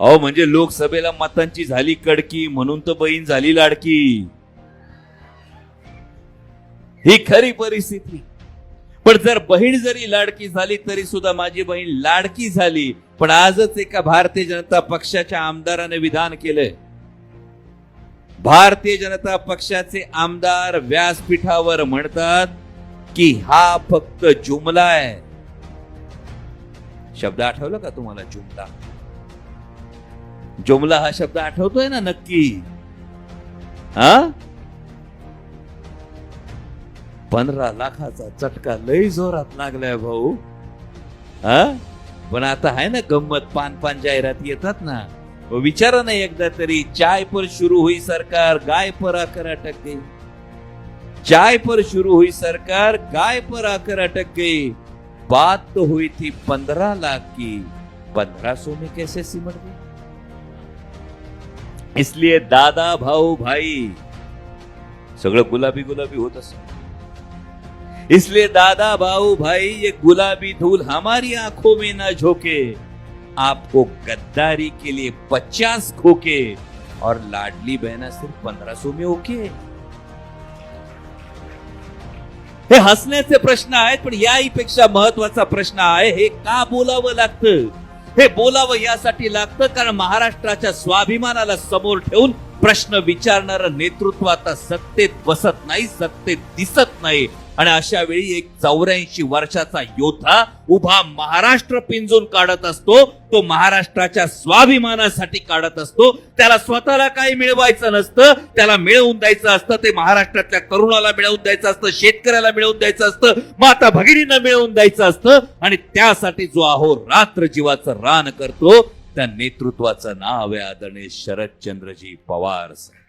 अहो म्हणजे लोकसभेला मतांची झाली कडकी म्हणून तर बहीण झाली लाडकी. ही खरी परिस्थिती. पण जर बहीण जरी लाडकी झाली तरी सुद्धा माझी बहीण लाडकी झाली. पण आजच एका भारतीय जनता पक्षाच्या आमदाराने विधान केलंय. भारतीय जनता पक्षाचे आमदार व्यासपीठावर म्हणतात की हा फक्त जुमला आहे. शब्द आठवला का तुम्हाला जुमला? जुमला हा शब्द आठवतोय ना नक्की? हा? पंधरा लाखाचा चटका लय जोरात लागलाय भाऊ. हा? पण आता आहे ना गंमत पान पान जाहिरात येतात ना. विचारा ना एकदा तरी चाय पर शुरू हुई सरकार गाय पर आकर अटक गई. चाय पर शुरू हुई सरकार गाय पर आकर अटक गई. बात तो हुई थी पंद्रह लाख की. पंद्रह सौ में कैसे सिमट गई? इसलिए दादा भाऊ भाई सगळं गुलाबी गुलाबी होत असत इसलिए दादा भाऊ भाई ये गुलाबी धूल हमारी आंखों में ना झोंके आपको गद्दारी के लिए पचास खोके और लाडली बहना सिर्फ पंद्रह सौ में ओके हे. हसण्याचे प्रश्न आहेत पण याहीपेक्षा महत्त्वाचा प्रश्न आहे हे का बोलावं लागतं? हे बोलावं यासाठी लागतं कारण महाराष्ट्राच्या स्वाभिमानाला समोर ठेवून प्रश्न विचारणारं नेतृत्व आता सत्तेत बसत नाही सत्तेत दिसत नाही. आणि अशा वेळी एक चौऱ्याऐंशी वर्षाचा योद्धा उभा महाराष्ट्र पिंजून काढत असतो. तो महाराष्ट्राच्या स्वाभिमानासाठी काढत असतो. त्याला स्वतःला काही मिळवायचं नसतं. त्याला मिळवून द्यायचं असतं. ते महाराष्ट्रातल्या तरुणाला मिळवून द्यायचं असतं. शेतकऱ्याला मिळवून द्यायचं असतं. माता भगिनींना मिळवून द्यायचं असतं. आणि त्यासाठी जो अहो रात्र जीवाचं रान करतो त्या नेतृत्वाचं नाव आहे आदरणीय शरदचंद्रजी पवार साहेब.